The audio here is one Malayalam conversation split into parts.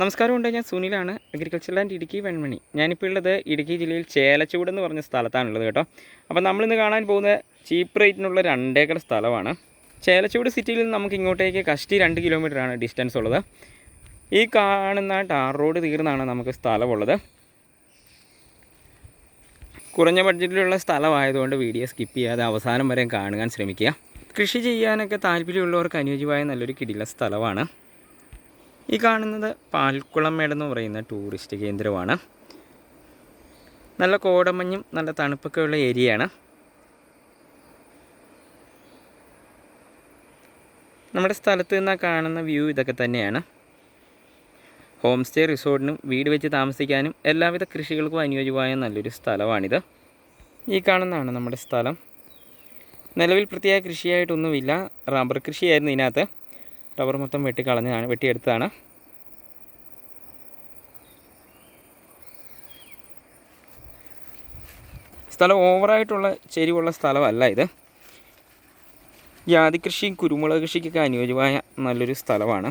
നമസ്കാരം ഉണ്ട് ഞാൻ സുനിലാണ് അഗ്രികൾച്ചർ ലാൻഡ് ഇടുക്കി വെൺമണി. ഞാനിപ്പോൾ ഉള്ളത് ഇടുക്കി ജില്ലയിൽ ചേലച്ചൂട് എന്ന് പറഞ്ഞ സ്ഥലത്താണുള്ളത് കേട്ടോ. അപ്പോൾ നമ്മളിന്ന് കാണാൻ പോകുന്ന ചീപ്പ് റേറ്റിനുള്ള രണ്ടേക്കർ സ്ഥലമാണ്. ചേലച്ചൂട് സിറ്റിയിൽ നിന്ന് നമുക്ക് ഇങ്ങോട്ടേക്ക് കഷ്ടി രണ്ട് കിലോമീറ്ററാണ് ഡിസ്റ്റൻസ് ഉള്ളത്. ഈ കാണുന്ന ടാർ റോഡ് തീർന്നാണ് നമുക്ക് സ്ഥലമുള്ളത്. കുറഞ്ഞ ബഡ്ജറ്റിലുള്ള സ്ഥലമായതുകൊണ്ട് വീഡിയോ സ്കിപ്പ് ചെയ്യാതെ അവസാനം വരെ കാണുവാൻ ശ്രമിക്കുക. കൃഷി ചെയ്യാനൊക്കെ താല്പര്യമുള്ളവർക്ക് അനുയോജ്യമായ നല്ലൊരു കിടില സ്ഥലമാണ്. ഈ കാണുന്നത് പാൽക്കുളമേട് എന്ന് പറയുന്ന ടൂറിസ്റ്റ് കേന്ദ്രമാണ്. നല്ല കോടമഞ്ഞും നല്ല തണുപ്പൊക്കെ ഉള്ള ഏരിയയാണ് നമ്മുടെ സ്ഥലത്ത് നിന്ന് കാണുന്ന വ്യൂ ഇതൊക്കെ തന്നെയാണ്. ഹോം സ്റ്റേ റിസോർട്ടിനും വീട് വെച്ച് താമസിക്കാനും എല്ലാവിധ കൃഷികൾക്കും അനുയോജ്യമായ നല്ലൊരു സ്ഥലമാണിത്. ഈ കാണുന്നതാണ് നമ്മുടെ സ്ഥലം. നിലവിൽ പ്രത്യേക കൃഷിയായിട്ടൊന്നുമില്ല. റബ്ബർ കൃഷിയായിരുന്നു ഇതിനകത്ത്. റബ്ബർ മൊത്തം വെട്ടിക്കളഞ്ഞതാണ് വെട്ടിയെടുത്തതാണ് സ്ഥലം ഓവറായിട്ടുള്ള ചെരിവുള്ള സ്ഥലമല്ല ഇത്. ജാതി കൃഷിയും കുരുമുളക് കൃഷിക്കൊക്കെ അനുയോജ്യമായ നല്ലൊരു സ്ഥലമാണ്.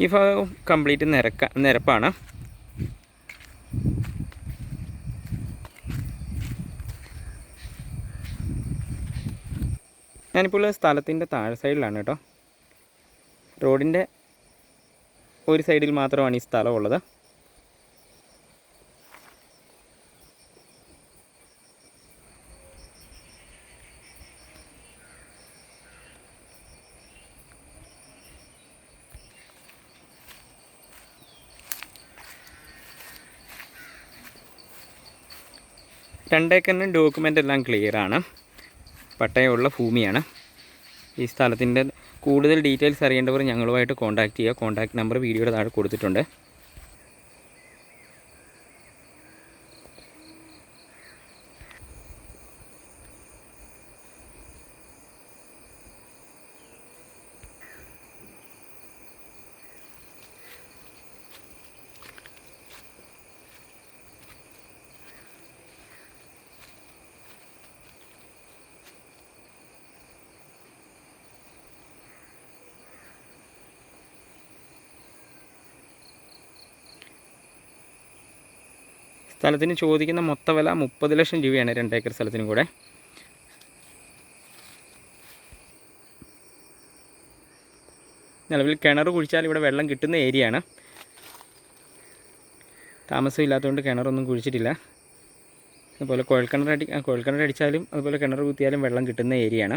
ഈ ഭാഗം കംപ്ലീറ്റ് നിരക്ക നിരപ്പാണ്. ഞാനിപ്പോൾ ഉള്ള സ്ഥലത്തിന്റെ താഴെ സൈഡിലാണ് കേട്ടോ. റോഡിന്റെ ഒരു സൈഡിൽ മാത്രമാണ് ഈ സ്ഥലം രണ്ടേക്കറിന് ഡോക്യുമെന്റ് എല്ലാം ക്ലിയറാണ് പട്ടയമുള്ള ഭൂമിയാണ്. ഈ സ്ഥലത്തിന്റെ കൂടുതൽ ഡീറ്റെയിൽസ് അറിയേണ്ടവർ ഞങ്ങളുമായിട്ട് കോൺടാക്റ്റ് ചെയ്യുക. കോൺടാക്റ്റ് നമ്പർ വീഡിയോയുടെ താഴെ കൊടുത്തിട്ടുണ്ട്. സ്ഥലത്തിന് ചോദിക്കുന്ന മൊത്ത വില മുപ്പത് ലക്ഷം രൂപയാണ് രണ്ടേക്കർ സ്ഥലത്തിനും കൂടെ. നിലവിൽ കിണർ കുഴിച്ചാൽ ഇവിടെ വെള്ളം കിട്ടുന്ന ഏരിയയാണ് താമസമില്ലാത്തതുകൊണ്ട് കിണറൊന്നും കുഴിച്ചിട്ടില്ല. അതുപോലെ കുഴൽക്കിണർ അടി കുഴൽക്കിണർ അടിച്ചാലും അതുപോലെ കിണർ കുത്തിയാലും വെള്ളം കിട്ടുന്ന ഏരിയയാണ്